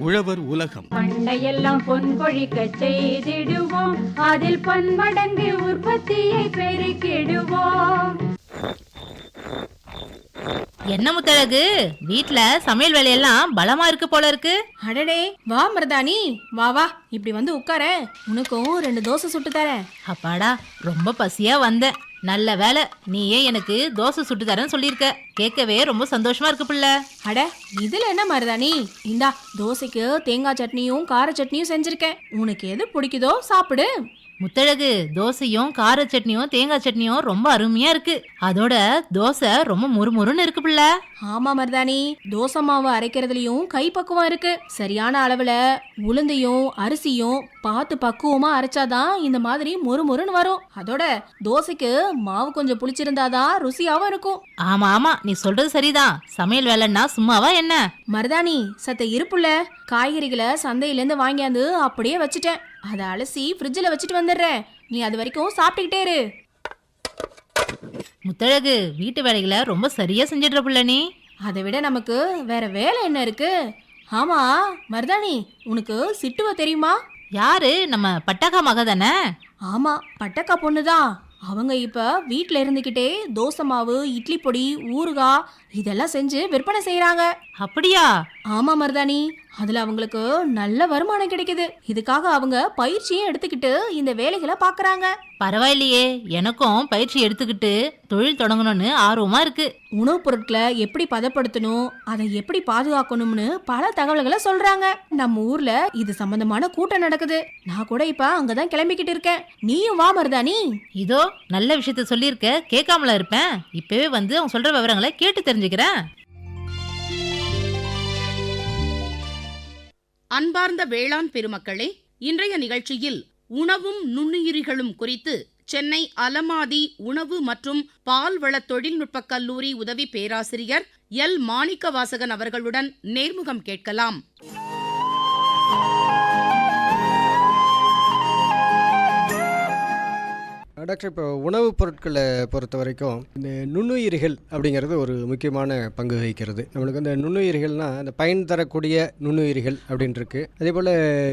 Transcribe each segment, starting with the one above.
உழவர் உலகம். பண்டையெல்லாம் பொன் கொழிக்க செய்திடுவோம். அதில் பன்மடங்கு உற்பத்தியை பெருக்கிடுவோம். என்ன முத்தழகு? வீட்ல சமையல் வேலையெல்லாம் பலமா இருக்கு போல இருக்கு. அடடே வா மருதாணி. வா வா. இப்படி வந்து உட்கார. உனக்கும் ரெண்டு தோசை சுட்டு தரேன். அப்பாடா ரொம்ப பசியா வந்தேன். நல்ல வேலை நீயே எனக்கு தோசை சுட்டு தரேன்னு சொல்லியிருக்க. கேட்கவே ரொம்ப சந்தோஷமா இருக்கு பிள்ள. அட இதுல என்ன மருதாணி? இந்தா தோசைக்கு தேங்காய் சட்னியும் கார சட்னியும் செஞ்சிருக்கேன். உனக்கு எது பிடிக்குதோ சாப்பிடு. முத்தழகு தோசையும் கார சட்னியும் தேங்காய் சட்னியும் ரொம்ப அருமையா இருக்கு. அதோட தோசை ரொம்ப முறுமுறுன்னு இருக்கு பிள்ளை. ஆமா மருதாணி தோசை மாவு அரைக்கிறதுலயும் கைப்பக்குவம் இருக்கு. சரியான அளவுல உளுந்தையும் அரிசியும் பார்த்து பக்குவமா அரைச்சாதான் இந்த மாதிரி மொறு மொறுன்னு வரும். அதோட தோசைக்கு மாவு கொஞ்சம் புளிச்சிருந்தாதான் ருசியாவும் இருக்கும். ஆமா ஆமா நீ சொல்றது சரிதான். சமையல் வேலைன்னா சும்மாவா என்ன? மருதாணி சத்த இருப்புல காய்கறிகளை சந்தையிலேருந்து வாங்கியாந்து அப்படியே வச்சுட்டேன். அதை அலசி ஃப்ரிட்ஜில் வச்சுட்டு வந்துடுறேன். நீ அது வரைக்கும் சாப்பிட்டுக்கிட்டே இரு. முத்தழகு வீட்டு வேலைகளை ரொம்ப சரியா செஞ்சிடுற பிள்ளை நீ. அதை விட நமக்கு வேற வேலை என்ன இருக்கு? ஆமா மருதாணி உனக்கு சிட்டுவ தெரியுமா? யாரு? நம்ம பட்டாக்கா மக தானே? ஆமா பட்டக்கா பொண்ணுதான். அவங்க இப்ப வீட்ல இருந்துகிட்டே தோசை மாவு இட்லி பொடி ஊறுகாய் இதெல்லாம் செஞ்சு விற்பனை செய்யறாங்க அப்படியா? ஆமா மருதாணி. அதுல அவங்களுக்கு நல்ல வருமானம் கிடைக்குது. இதுக்காக அவங்க பயிற்சியும் எடுத்துக்கிட்டு இந்த வேலைகளை பாக்குறாங்க. பரவாயில்லையே எனக்கும் பயிற்சி எடுத்துக்கிட்டு தொழில் தொடங்கணும்னு ஆர்வமா இருக்கு. உணவுப் பொருட்களை எப்படி பதப்படுத்தணும் அதை எப்படி பாதுகாக்கணும்னு பல தகவல்களை சொல்றாங்க. நம்ம ஊர்ல இது சம்பந்தமான கூட்டம் நடக்குது. நான் கூட இப்ப அங்கதான் கிளம்பிக்கிட்டு இருக்கேன். நீயும் வா மருதாணி. இதோ நல்ல விஷயத்த சொல்லியிருக்க கேட்காமல இருப்பேன். இப்பவே வந்து அவங்க சொல்ற விவரங்களை கேட்டு தெரிஞ்சுக்கிறேன். அன்பார்ந்த வேளாண் பெருமக்களே இன்றைய நிகழ்ச்சியில் உணவும் நுண்ணுயிரிகளும் குறித்து சென்னை அலமாதி உணவு மற்றும் பால்வள தொழில்நுட்பக் கல்லூரி உதவி பேராசிரியர் எல். மாணிக்கவாசகன் அவர்களுடன் நேர்முகம் கேட்கலாம். டாக்டர் இப்போ உணவுப் பொருட்களை பொறுத்த வரைக்கும் இந்த நுண்ணுயிரிகள் அப்படிங்கிறது ஒரு முக்கியமான பங்கு வகிக்கிறது. நம்மளுக்கு அந்த நுண்ணுயிரிகள்னால் அந்த பயன் தரக்கூடிய நுண்ணுயிரிகள் அப்படின்னு இருக்குது அதே போல்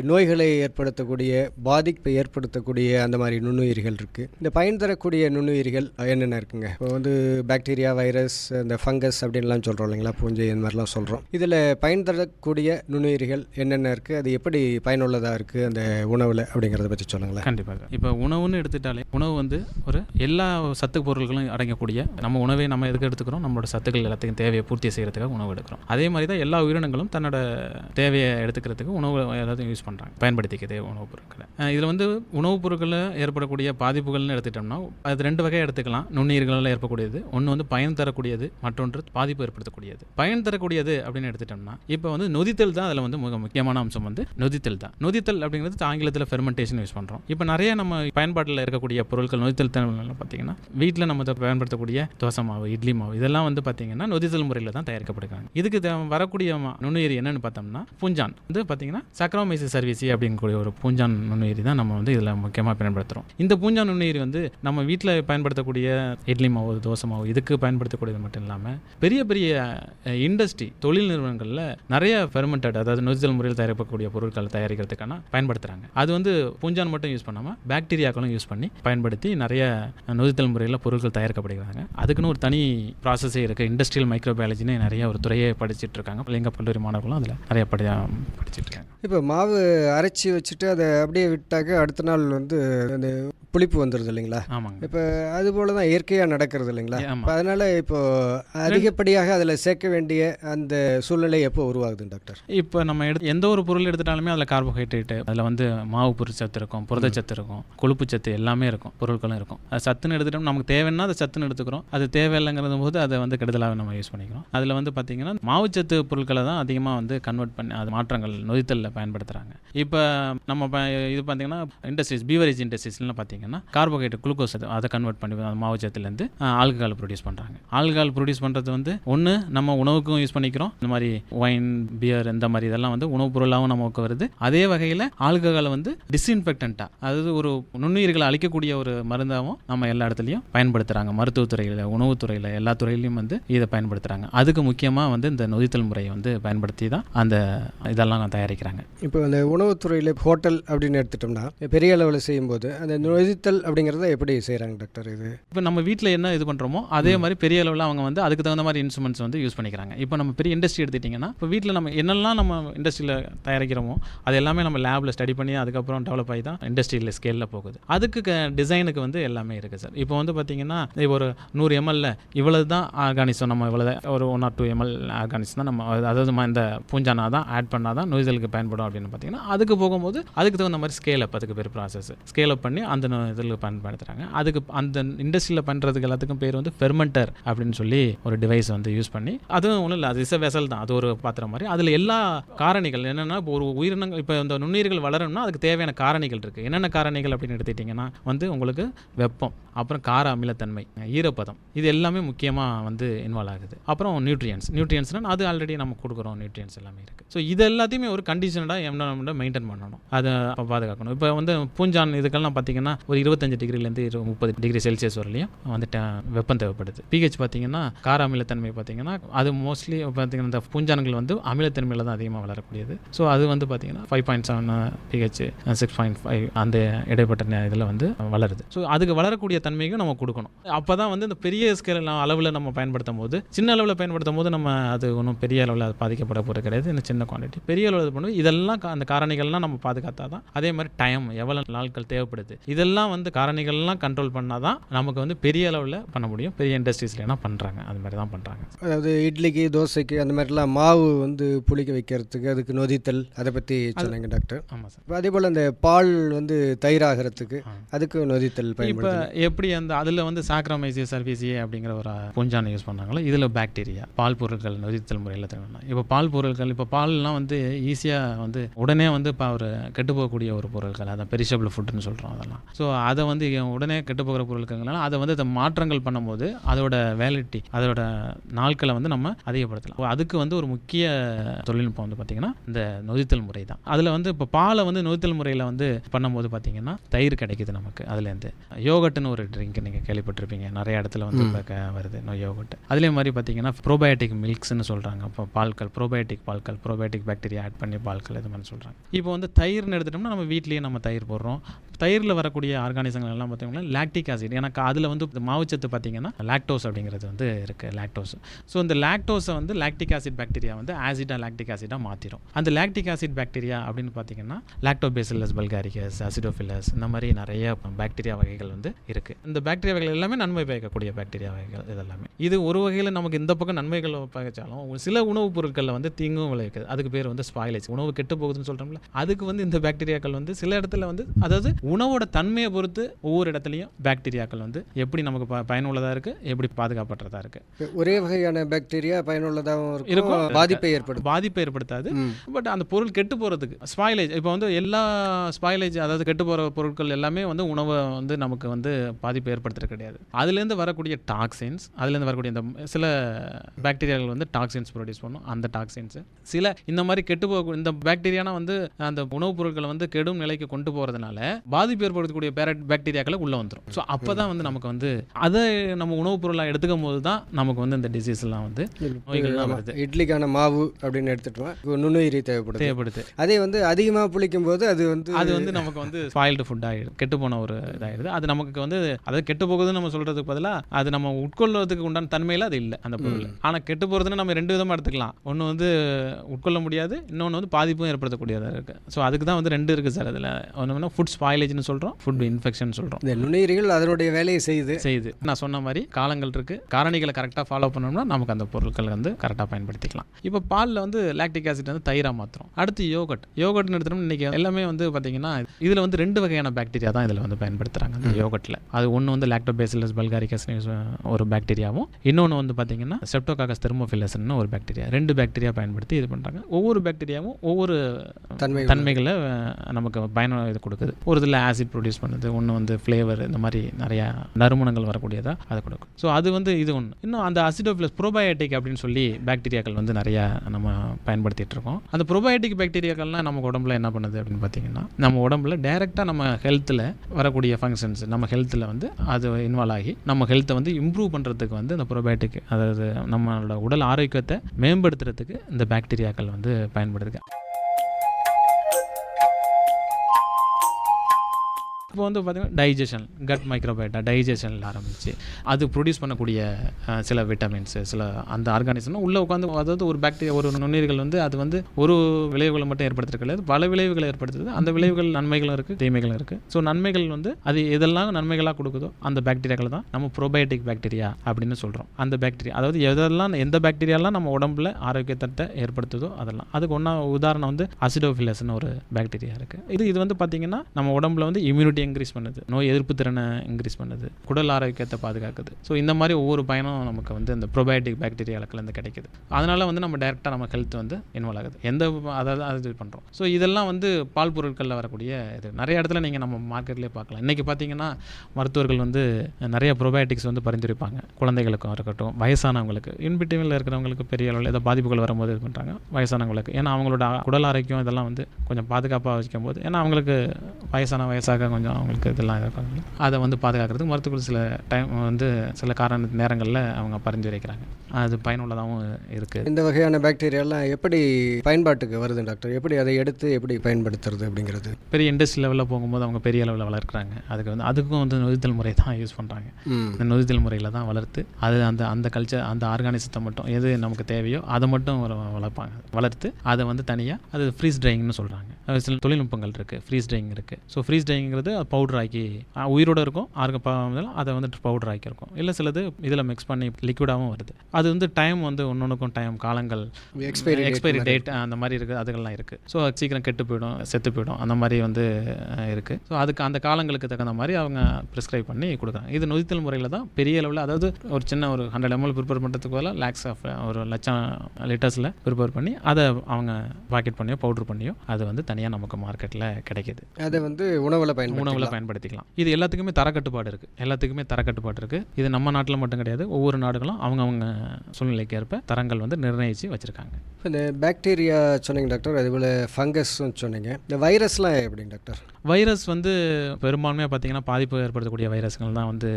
நோய்களை ஏற்படுத்தக்கூடிய பாதிப்பை ஏற்படுத்தக்கூடிய அந்த மாதிரி நுண்ணுயிரிகள் இருக்குது இந்த பயன் தரக்கூடிய நுண்ணுயிரிகள் என்னென்ன இருக்குங்க? இப்போ வந்து பாக்டீரியா வைரஸ் இந்த ஃபங்கஸ் அப்படின்லாம் சொல்கிறோம் இல்லைங்களா? பூஞ்சை இந்த மாதிரிலாம் சொல்கிறோம் இதில் பயன் தரக்கூடிய நுண்ணுயிரிகள் என்னென்ன இருக்குது அது எப்படி பயனுள்ளதாக இருக்குது அந்த உணவில் அப்படிங்கிறத பற்றி சொல்லுங்களேன். கண்டிப்பாக. இப்போ உணவுன்னு எடுத்துட்டாலே உணவு வந்து வந்து ஒரு எல்லா சத்து பொருட்களும் அடங்கக்கூடிய நம்ம உணவை நம்ம எதுக்கு எடுத்துக்கிறோம்? நம்மளோட சத்துக்கள் எல்லாத்தையும் தேவையை பூர்த்தி செய்கிறதுக்காக உணவு எடுக்கிறோம். அதே மாதிரி தான் எல்லா உயிரினங்களும் தன்னோட தேவையை எடுத்துக்கிறதுக்கு உணவு எல்லாத்தையும் யூஸ் பண்ணுறாங்க பயன்படுத்திக்கிறது உணவுப் பொருட்களை. இதில் வந்து உணவுப் பொருட்களில் ஏற்படக்கூடிய பாதிப்புகள்னு எடுத்துட்டோம்னா அது ரெண்டு வகையாக எடுத்துக்கலாம். நுண்ணுயிர்களால் ஏற்படக்கூடியது ஒன்று வந்து பயன் தரக்கூடியது மற்றொன்று பாதிப்பு ஏற்படுத்தக்கூடியது. பயன் தரக்கூடியது அப்படின்னு எடுத்துட்டோம்னா இப்போ வந்து நொதித்தல் தான் அதில் வந்து மிக முக்கியமான அம்சம் வந்து நொதித்தல் தான். நொதித்தல் அப்படிங்கிறது ஆங்கிலத்தில் ஃபெர்மெண்டேஷன் யூஸ் பண்ணுறோம் இப்போ நிறைய நம்ம பயன்பாட்டில் இருக்கக்கூடிய பொருள் பொருட்கள் நொதித்தல் தன்மைகள் பார்த்தீங்கன்னா வீட்டில் நம்ம இதை பயன்படுத்தக்கூடிய தோசை மாவு இட்லி மாவு இதெல்லாம் வந்து பார்த்தீங்கன்னா நொதித்தல் முறையில் தான் தயாரிக்கப்படுகிறாங்க. இதுக்கு வரக்கூடிய நுண்ணுயிரி என்னென்னு பார்த்தோம்னா பூஞ்சான். வந்து பார்த்தீங்கன்னா சக்ரோமைசி சர்வீசி அப்படிங்கக்கூடிய ஒரு பூஞ்சான் நுண்ணுயிரி தான் நம்ம வந்து இதில் முக்கியமாக பயன்படுத்துகிறோம் இந்த பூஞ்சான் நுண்ணுயிரி வந்து நம்ம வீட்டில் பயன்படுத்தக்கூடிய இட்லி மாவு தோசை மாவு இதுக்கு பயன்படுத்தக்கூடியது மட்டும் இல்லாமல் பெரிய பெரிய இண்டஸ்ட்ரி தொழில் நிறுவனங்களில் நிறைய ஃபெர்மெண்டட் அதாவது நொதித்தல் முறையில் தயாரிக்கக்கூடிய பொருட்களை தயாரிக்கிறதுக்கான பயன்படுத்துகிறாங்க அது வந்து பூஞ்சான் மட்டும் யூஸ் பண்ணாமல் பாக்டீரியாக்களும் யூஸ் பண்ணி பயன்படுத்தி நிறைய நொதித்தல் முறையில் பொருட்கள் தயாரிக்கப்படுகிறாங்க. அதுக்குன்னு ஒரு தனி ப்ராசஸே இருக்குது இண்டஸ்ட்ரியல் மைக்ரோபயாலஜின்னு நிறைய ஒரு துறையை படிச்சிட்டு இருக்காங்க. எங்கள் கல்லூரி மாணவர்களும் அதில் நிறைய படி படிச்சிட்டு இருக்காங்க. இப்போ மாவு அரைச்சி வச்சுட்டு அதை அப்படியே விட்டாக்க அடுத்த நாள் வந்து அந்த புளிப்பு வந்துடுது இல்லைங்களா? ஆமாங்க. இப்போ அது போல தான் இயற்கையாக நடக்கிறது இல்லைங்களா. இப்போ அதனால் இப்போ அதிகப்படியாக அதில் சேர்க்க வேண்டிய அந்த சூழ்நிலை எப்போ உருவாகுது டாக்டர்? இப்போ நம்ம எடுத்து எந்த ஒரு பொருள் எடுத்துட்டாலுமே அதில் கார்போஹைட்ரேட்டு அதில் வந்து மாவு பொருட்சத்து இருக்கும் புரதச்சத்து இருக்கும் கொழுப்பு சத்து எல்லாமே இருக்கும் பொருட்களும் இருக்கும். அது சத்துன்னு எடுத்துட்டோம் நமக்கு தேவைன்னா அது சத்துன்னு எடுத்துக்கிறோம். அது தேவையில்லைங்கிறது போது அதை வந்து கெடுதலாக நம்ம யூஸ் பண்ணிக்கிறோம். அதில் வந்து பார்த்திங்கன்னா மாவுச்சத்து பொருட்களை தான் அதிகமாக வந்து கன்வெர்ட் பண்ணி அது மாற்றங்கள் நொதித்தலில் பயன்படுத்துகிறாங்க இப்போ நம்ம இது பார்த்திங்கன்னா இண்டஸ்ட்ரீஸ் பீவரேஜ் இண்டஸ்ட்ரீஸ்லாம் பார்த்தீங்கன்னா பார்த்தீங்கன்னா கார்போஹைட்ரேட் குளுக்கோஸ் அதை கன்வெர்ட் பண்ணி அந்த மாவுச்சத்துலேருந்து ஆல்கஹால் ப்ரொடியூஸ் பண்ணுறாங்க ஆல்கஹால் ப்ரொடியூஸ் பண்ணுறது வந்து ஒன்று நம்ம உணவுக்கும் யூஸ் பண்ணிக்கிறோம். இந்த மாதிரி ஒயின் பியர் இந்த மாதிரி இதெல்லாம் வந்து உணவுப் பொருளாகவும் நமக்கு வருது. அதே வகையில் ஆல்கஹாலை வந்து டிஸ்இன்ஃபெக்டண்ட்டாக அதாவது ஒரு நுண்ணுயிர்களை அழிக்கக்கூடிய ஒரு மருந்தாகவும் நம்ம எல்லா இடத்துலையும் பயன்படுத்துகிறாங்க மருத்துவத்துறையில் உணவுத்துறையில் எல்லா துறையிலையும் வந்து இதை பயன்படுத்துகிறாங்க அதுக்கு முக்கியமாக வந்து இந்த நொதித்தல் முறையை வந்து பயன்படுத்தி தான் அந்த இதெல்லாம் தயாரிக்கிறாங்க. இப்போ அந்த உணவுத்துறையில் ஹோட்டல் அப்படின்னு எடுத்துட்டோம்னா பெரிய அளவில் செய்யும்போது அந்த நொதித்தல் அப்படிங்கிறத எப்படி செய்கிறாங்க டாக்டர் இது? இப்போ நம்ம வீட்டில் என்ன இது பண்ணுறோமோ அதே மாதிரி பெரிய அளவில் அவங்க வந்து அதுக்கு தகுந்த மாதிரி இன்ஸ்ட்ருமெண்ட்ஸ் வந்து யூஸ் பண்ணிக்கிறாங்க. இப்போ நம்ம பெரிய இண்டஸ்ட்ரி எடுத்துட்டிங்கன்னா இப்போ வீட்டில் நம்ம என்னெல்லாம் நம்ம இண்டஸ்ட்ரியில் தயாரிக்கிறோமோ அது எல்லாமே நம்ம லேபில் ஸ்டடி பண்ணி அதுக்கப்புறம் டெவலப் ஆகி தான் இண்டஸ்ட்ரியில் ஸ்கேலில் போகுது. அதுக்கு டிசைனுக்கு வந்து எல்லாமே இருக்குது சார் இப்போ வந்து பார்த்தீங்கன்னா ஒரு நூறு எம்எல்ல இவ்வளவு தான் ஆர்கானிசம் நம்ம இவ்வளோ ஒரு one or two M L organism தான் நம்ம அதாவது இந்த பூஞ்சானா தான் ஆட் பண்ணால் தான் நோய்தலுக்கு பயன்படும் அப்படின்னு பார்த்தீங்கன்னா அதுக்கு போகும்போது அதுக்கு தகுந்த மாதிரி ஸ்கேல் அப் அதுக்கு பேர் ப்ராசஸ் ஸ்கேல் அப் பண்ணி அந்த இன்னும் இதில் பயன்படுத்துகிறாங்க அதுக்கு அந்த இண்டஸ்ட்ரியில் பண்ணுறதுக்கு எல்லாத்துக்கும் பேர் வந்து ஃபெர்மெண்டர் அப்படின்னு சொல்லி ஒரு டிவைஸ் வந்து யூஸ் பண்ணி அதுவும் ஒன்றும் இல்லை அது இச வெசல் தான். அது ஒரு பாத்திரம் மாதிரி. அதில் எல்லா காரணிகள் என்னென்னா இப்போ ஒரு உயிரினங்கள் இப்போ இந்த நுண்ணுயிர்கள் வளரணும்னா அதுக்கு தேவையான காரணிகள் இருக்குது என்னென்ன காரணிகள் அப்படின்னு எடுத்துக்கிட்டிங்கன்னா வந்து உங்களுக்கு வெப்பம் அப்புறம் கார அமிலத்தன்மை ஈரப்பதம். இது எல்லாமே முக்கியமாக வந்து இன்வால்வ் ஆகுது. அப்புறம் நியூட்ரியன்ஸ் நியூட்ரியன்ஸ்னால் அது ஆல்ரெடி நம்ம கொடுக்குறோம். நியூட்ரியன்ஸ் எல்லாமே இருக்குது ஸோ இது எல்லாத்தையுமே ஒரு கண்டிஷனடாக என்ன மெயின்டைன் பண்ணணும். அதை பாதுகாக்கணும். இப்போ வந்து பூஞ்சான் இதுக்கெல்லாம் பார்த்தீங்கன்னா ஒரு இருபத்தஞ்சு டிகிரிலேருந்து இரு முப்பது டிகிரி செல்சியஸ் வரலையும் வந்துட்டு வெப்பம் தேவைப்படுது. பிஹெச் பார்த்தீங்கன்னா கார அமிலத்தன்மை பார்த்தீங்கன்னா அது மோஸ்ட்லி பார்த்தீங்கன்னா இந்த பூஞ்சான்கள் வந்து அமிலத்தன்மையில் தான் அதிகமாக வளரக்கூடியது. ஸோ அது வந்து பார்த்தீங்கன்னா five point seven pH six point five அந்த இடைப்பட்ட இதில் வந்து வளருது. ஸோ அதுக்கு வளரக்கூடிய தன்மைக்கும் நம்ம கொடுக்கணும். அப்போ தான் வந்து இந்த பெரிய ஸ்கேல் அளவில் நம்ம பயன்படுத்தும் போது சின்ன அளவில் பயன்படுத்தும் போது நம்ம அது ஒன்றும் பெரிய அளவில் அது பாதிக்கப்பட போகிறது கிடையாது. இந்த சின்ன குவான்டிட்டி பெரிய அளவில் பண்ணுவோம் இதெல்லாம் கா- அந்த காரணிகள்லாம் நம்ம பாதுகாத்தா தான் அதே மாதிரி டைம் எவ்வளோ நாட்கள் தேவைப்படுது. இதெல்லாம் வந்து காரணிகள்லாம் கண்ட்ரோல் பண்ணால் தான் நமக்கு வந்து பெரிய அளவில் பண்ண முடியும். பெரிய இண்டஸ்ட்ரீஸ்லாம் பண்ணுறாங்க அது மாதிரி தான் பண்ணுறாங்க அதாவது இட்லிக்கு தோசைக்கு அந்த மாதிரிலாம் மாவு வந்து புளிக்க வைக்கிறதுக்கு அதுக்கு நொதித்தல் அதை பற்றி சொன்னாங்க டாக்டர். ஆமாம் சார். இப்போ அதே போல் அந்த பால் வந்து தயிராகிறதுக்கு. அதுக்கு நொதித்தல் இப்போ எப்படி அந்த அதில் வந்து சாக்ரமைசிய சர்வீசியே அப்படிங்கிற ஒரு பூஞ்சானை யூஸ் பண்ணாங்களோ இதில் பாக்டீரியா பால் பொருட்கள் நொதித்தல் முறையில் தேவைன்னா இப்போ பால் பொருட்கள் இப்போ பால்லாம் வந்து ஈஸியாக வந்து உடனே வந்து இப்போ ஒரு கெட்டு போகக்கூடிய ஒரு பொருட்கள் அதான் பெரிஷபிள் ஃபுட்னு சொல்கிறோம் அதெல்லாம். ஸோ அதை வந்து உடனே கெட்டு போகிற பொருட்கள்னால அதை வந்து அதை மாற்றங்கள் பண்ணும்போது அதோட வேலிட்டி அதோட நாட்களை வந்து நம்ம அதிகப்படுத்தலாம். அதுக்கு வந்து ஒரு முக்கிய தொழில்நுட்பம் வந்து பார்த்திங்கன்னா இந்த நொதித்தல் முறை தான். அதில் வந்து இப்போ பாலை வந்து நொதித்தல் முறையில் வந்து பண்ணும்போது பார்த்தீங்கன்னா தயிர் கிடைக்குது நமக்கு. அதுலேருந்து யோகட்டுன்னு ஒரு ட்ரிங்க் நீங்கள் கேள்விப்பட்டிருப்பீங்க. நிறைய இடத்துல வந்து இப்போ வருது நோ யோகட் அதுலேயே மாதிரி பார்த்தீங்கன்னா ப்ரோபயோட்டிக் மில்க்ஸ்னு சொல்கிறாங்க இப்போ பால்கள் ப்ரோபயோட்டிக் பால்கள் ப்ரோபயோட்டிக் பாக்டீரியா ஆட் பண்ணி பால்கள் இது மாதிரி சொல்கிறாங்க இப்போ வந்து தயிர்னு எடுத்துட்டோம்னா நம்ம வீட்லேயே நம்ம தயிர் போடுறோம். தயிரில் வரக்கூடிய ஆர்கானிசங்கள் எல்லாம் பார்த்தீங்கன்னா லாக்டிக் ஆசிட். எனக்கு அதில் வந்து மாவுச்சத்து பார்த்தீங்கன்னா லாக்டோஸ் அப்படிங்கிறது வந்து இருக்குது லாக்டோஸ் ஸோ இந்த லாக்டோஸை வந்து லாக்டிக் ஆசிட் பாக்டீரியா வந்து ஆசிடாக லாக்டிக் ஆசிடாக மாற்றிடும் அந்த லாக்டிக் ஆசிட் பாக்டீரியா அப்படின்னு பார்த்தீங்கன்னா லாக்டோபேசிலஸ் பல்காரிகஸ் அசிடோஃபிலஸ் இந்த மாதிரி நிறைய பாக்டீரியா வகைகள் வந்து இருக்குது இந்த பாக்டீரியா வகைகள் எல்லாமே நன்மை பயக்கக்கூடிய பாக்டீரியா வகைகள் இதெல்லாமே. இது ஒரு வகையில் நமக்கு இந்த பக்கம் நன்மைகள் பயச்சாலும் சில உணவுப் பொருட்களில் வந்து தீங்கும் விளைவிக்குது. அதுக்கு பேர் வந்து ஸ்பாயிலேஜ் உணவு கெட்டு போகுதுன்னு சொல்கிறோம்ல அதுக்கு வந்து இந்த பாக்டீரியாக்கள் வந்து சில இடத்துல வந்து அதாவது உணவோட தன்மையை பொறுத்து ஒவ்வொரு இடத்துலையும் பாக்டீரியாக்கள் வந்து எப்படி நமக்கு பயனுள்ளதாக இருக்குது எப்படி பாதுகாப்பற்றதாக இருக்குது ஒரே வகையான பாக்டீரியா பயனுள்ளதாகவும் இருக்கும். பாதிப்பை ஏற்படுத்தும். பாதிப்பை ஏற்படுத்தாது. பட் அந்த பொருள் கெட்டு போகிறதுக்கு ஸ்பாயிலேஜ் இப்போ வந்து எல்லா ஸ்பாயிலேஜ் அதாவது கெட்டு போகிற பொருட்கள் எல்லாமே வந்து உணவை வந்து நமக்கு வந்து பாதிப்பை ஏற்படுத்துறது கிடையாது. அதுலேருந்து வரக்கூடிய டாக்ஸின்ஸ் அதுலேருந்து வரக்கூடிய இந்த சில பாக்டீரியாக்கள் வந்து டாக்ஸின்ஸ் ப்ரொடியூஸ் பண்ணும். அந்த டாக்ஸின்ஸ் சில இந்த மாதிரி கெட்டு போக இந்த பாக்டீரியானா வந்து அந்த உணவுப் பொருட்களை வந்து கெடும் நிலைக்கு கொண்டு போகிறதுனால பாதிப்பு ஏற்படுத்தக்கூடிய பேரட் பாக்டீரியாக்களை உள்ளே வந்துடும் ஸோ அப்போ தான் வந்து நமக்கு வந்து அதை நம்ம உணவுப் பொருளாக எடுத்துக்கும் போது தான் நமக்கு வந்து இந்த டிசீஸ் எல்லாம் வந்து நோய்கள்லாம். வருது. இட்லிக்கான மாவு அப்படின்னு எடுத்துட்டோம் நுண்ணுயிரி தேவைப்படுது. தேவைப்படுது. அதே வந்து அதிகமாக புளிக்கும் போது அது வந்து அது வந்து நமக்கு வந்து ஸ்பாயில்டு ஃபுட் ஆகிடுது கெட்டு போன ஒரு இதாகிடுது அது நமக்கு வந்து அதாவது கெட்டு போகுதுன்னு நம்ம சொல்கிறதுக்கு பதிலாக அது நம்ம உட்கொள்வதற்கு உண்டான தன்மையில் அது இல்லை அந்த பொருள். ஆனால் கெட்டு போகிறதுன்னு நம்ம ரெண்டு விதமாக எடுத்துக்கலாம். ஒன்று வந்து உட்கொள்ள முடியாது இன்னொன்று வந்து பாதிப்பும் ஏற்படுத்தக்கூடியதாக இருக்குது ஸோ அதுக்கு தான் வந்து ரெண்டு இருக்குது சார் அதில். ஒன்று ஃபுட் ஸ்பாயிலேஜ்னு சொல்கிறோம் ஃபுட் இன்ஃபெக்ஷன் சொல்கிறோம் இந்த நுண்ணுயிரிகள் அதனுடைய வேலையை செய்யுது. செய்யுது. நான் சொன்ன மாதிரி காலங்கள் இருக்குது காரணிகளை கரெக்டாக ஃபாலோ பண்ணோம்னா நமக்கு அந்த பொருட்கள் வந்து கரெக்டாக பயன்படுத்திக்கலாம். இப்போ பாலில் வந்து லாக்டிக் ஆசிட் வந்து தயிராக மாற்றுறோம் அடுத்து யோகட் யோகட்னு எடுத்தோம்னா இன்றைக்கி எல்லாமே வந்து பார்த்தீங்கன்னா இதில் வந்து ரெண்டு வகையான பாக்டீரியா தான் இதில் வந்து பயன்படுத்துகிறாங்க அந்த யோகட்டில் அது ஒன்று வந்து லாக்டோபேசிலஸ் பல்காரிகஸ் ஒரு பாக்டீரியாவும் இன்னொன்று வந்து பார்த்தீங்கன்னா செப்டோகாகஸ் தெர்மோஃபிலஸ்னு ஒரு பாக்டீரியா ரெண்டு பாக்டீரியா பயன்படுத்தி இது பண்ணுறாங்க ஒவ்வொரு பாக்டீரியாவும் ஒவ்வொரு தன்மை தன்மைகளை நமக்கு பயணம் இது கொடுக்குது. ஒரு இது ஆசிட் ப்ரொடியூஸ் பண்ணுது. ஒன்று வந்து ஃப்ளேவர் இந்த மாதிரி நிறையா நறுமணங்கள் வரக்கூடியதாக அதை கொடுக்கும். ஸோ அது வந்து இது ஒன்று இன்னும் அந்த அசிடோஃபிலஸ் ப்ரோபயோட்டிக் அப்படின்னு சொல்லி பாக்டீரியாக்கள் வந்து நிறையா நம்ம பயன்படுத்திகிட்டு இருக்கோம். அந்த ப்ரோபயோட்டிக் பாக்டீரியாக்கள்லாம் நம்ம உடம்புல என்ன பண்ணுது அப்படின்னு பார்த்தீங்கன்னா நம்ம உடம்புல டைரெக்டாக நம்ம ஹெல்த்தில் வரக்கூடிய ஃபங்க்ஷன்ஸ் நம்ம ஹெல்த்தில் வந்து அது இன்வால்வ் ஆகி நம்ம ஹெல்த்தை வந்து இம்ப்ரூவ் பண்ணுறதுக்கு வந்து இந்த ப்ரோபயோட்டிக் அதாவது நம்மளோட உடல் ஆரோக்கியத்தை மேம்படுத்துறதுக்கு இந்த பாக்டீரியாக்கள் வந்து பயன்படுதுங்க இப்போ வந்து பார்த்திங்கன்னா டைஜஷன் கட் மைக்ரோபயோட்டா டைஜஷனில் ஆரம்பிச்சு அது ப்ரொடியூஸ் பண்ணக்கூடிய சில விட்டமின்ஸு சில அந்த ஆர்கானிசம்னா உள்ளே உட்காந்து அதாவது ஒரு பாக்டீரியா ஒரு நுண்ணுயிர்கள் வந்து அது வந்து ஒரு விளைவுகளை மட்டும் ஏற்படுத்துறது கிடையாது பல விளைவுகளை ஏற்படுத்துது. அந்த விளைவுகள் நன்மைகளும் இருக்குது தீமைகளும் இருக்குது ஸோ நன்மைகள் வந்து அது எதெல்லாம் நன்மைகளாக கொடுக்குதோ அந்த பாக்டீரியாக்கள் தான் நம்ம ப்ரோபயோட்டிக் பாக்டீரியா அப்படின்னு சொல்கிறோம் அந்த பாக்டீரியா அதாவது எதெல்லாம் எந்த பாக்டீரியாலாம் நம்ம உடம்புல ஆரோக்கியத்தட்டை ஏற்படுத்துதோ அதெல்லாம். அதுக்கு ஒன்றா உதாரணம் வந்து அசிடோஃபிலஸ்னு ஒரு பாக்டீரியா இருக்குது இது இது வந்து பார்த்திங்கன்னா நம்ம உடம்புல வந்து இம்யூனிட்டி இன்க்ரீஸ் பண்ணுது. நோய் எதிர்ப்பு திறனை இன்க்ரீஸ் பண்ணுது. குடல் ஆரோக்கியத்தை பாதுகாக்குது. ஸோ இந்த மாதிரி ஒவ்வொரு பயனும் நமக்கு வந்து இந்த ப்ரொபயோட்டிக் பாக்டீரியாக்கள் கிடைக்குது. அதனால் வந்து நம்ம டேரெக்டாக நம்ம ஹெல்த் வந்து இன்வால்வ் ஆகுது. எந்த அதாவது அது இது பண்ணுறோம் ஸோ இதெல்லாம் வந்து பால் பொருட்களில் வரக்கூடிய இது. நிறைய இடத்துல நீங்கள் நம்ம மார்க்கெட்லேயே பார்க்கலாம். இன்றைக்கி பார்த்தீங்கன்னா மருத்துவர்கள் வந்து நிறைய ப்ரொபயோட்டிக்ஸ் வந்து பரிந்துரைப்பாங்க. குழந்தைகளுக்கும் இருக்கட்டும் வயசானவங்களுக்கு. இன்பிட்டிவில் இருக்கிறவங்களுக்கு பெரிய அளவில் ஏதோ பாதிப்புகள் வரும்போது இது பண்ணுறாங்க வயசானவங்களுக்கு. ஏன்னா அவங்களோட உடல் ஆரோக்கியம் இதெல்லாம் வந்து கொஞ்சம் பாதுகாப்பாக வச்சுக்கும் போது ஏன்னா அவங்களுக்கு வயசான வயசாக கொஞ்சம் அவங்களுக்கு இதெல்லாம் இருப்பாங்க அதை வந்து பாதுகாக்கிறதுக்கு மருத்துவர்கள் சில டைம் வந்து சில காரண நேரங்களில் அவங்க பரிந்துரைக்கிறாங்க அது பயனுள்ளதாகவும் இருக்குது இந்த வகையான பாக்டீரியாலாம் எப்படி பயன்பாட்டுக்கு வருது டாக்டர் எப்படி அதை எடுத்து எப்படி பயன்படுத்துறது அப்படிங்கிறது? பெரிய இண்டஸ்ட்ரி லெவலில் போகும்போது அவங்க பெரிய அளவில் வளர்க்குறாங்க. அதுக்கு வந்து அதுக்கும் வந்து நொதித்தல் முறை தான் யூஸ் பண்ணுறாங்க இந்த நொதித்தல் முறையில் தான் வளர்த்து அது அந்த அந்த கல்ச்சர் அந்த ஆர்கானிசத்தை மட்டும் எது நமக்கு தேவையோ அதை மட்டும் வள- வளர்ப்பாங்க. வளர்த்து அதை வந்து தனியாக அது ஃப்ரீஸ் ட்ரையிங்னு சொல்கிறாங்க சில தொழில்நுட்பங்கள் இருக்குது ஃப்ரீஸ் ட்ரையிங் இருக்குது ஸோ ஃப்ரீஸ் ட்ரைங்கிறது பவுடர் ஆக்கி உயிரோட இருக்கும் ஆர்க ப- அதை வந்து பவுடர் ஆக்கி இருக்கும். இல்லை சிலது இதில் மிக்ஸ் பண்ணி லிக்விடாகவும் வருது. அது வந்து டைம் வந்து ஒன்னொன்றுக்கும் டைம் காலங்கள் எக்ஸ்பைரி எக்ஸ்பைரி டேட் அந்த மாதிரி இருக்குது அதுகள்லாம் இருக்குது. ஸோ சீக்கிரம் கெட்டு போயிடும் செத்து போயிடும் அந்த மாதிரி வந்து இருக்குது ஸோ அதுக்கு அந்த காலங்களுக்கு தகுந்த மாதிரி அவங்க ப்ரிஸ்கிரைப் பண்ணி கொடுக்குறாங்க. இது நொதித்தல் முறையில் தான் பெரிய அளவில் அதாவது ஒரு சின்ன ஒரு ஹண்ட்ரட் எம்எல் ப்ரிப்பேர் பண்ணுறதுக்கு பதிலாக லேக்ஸ் ஆஃப் ஒரு லட்சம் லிட்டர்ஸில் ப்ரிப்பேர் பண்ணி அதை அவங்க பாக்கெட் பண்ணியோ பவுடர் பண்ணியோ அது வந்து தனியாக நமக்கு மார்க்கெட்டில் கிடைக்கிது. அதை வந்து உணவில் பயன்படுத்தலாம். உணவில் பயன்படுத்திக்கலாம். இது எல்லாத்துக்குமே தரக்கட்டுப்பாடு இருக்குது எல்லாத்துக்குமே தரக்கட்டுப்பாடு இருக்குது இது நம்ம நாட்டில் மட்டும் கிடையாது. ஒவ்வொரு நாடுகளும் அவங்கவங்க சூழ்நிலைக்கு ஏற்ப தரங்கள் வந்து நிர்ணயித்து வச்சுருக்காங்க. இந்த பாக்டீரியா சொன்னீங்க டாக்டர் அதுபோல் ஃபங்கஸ்ன்னு சொன்னீங்க. இந்த வைரஸ்லாம் எப்படிங்க டாக்டர் வைரஸ் வந்து பெரும்பான்மையாக பார்த்தீங்கன்னா பாதிப்பு ஏற்படுத்தக்கூடிய வைரஸ்கள் தான் வந்து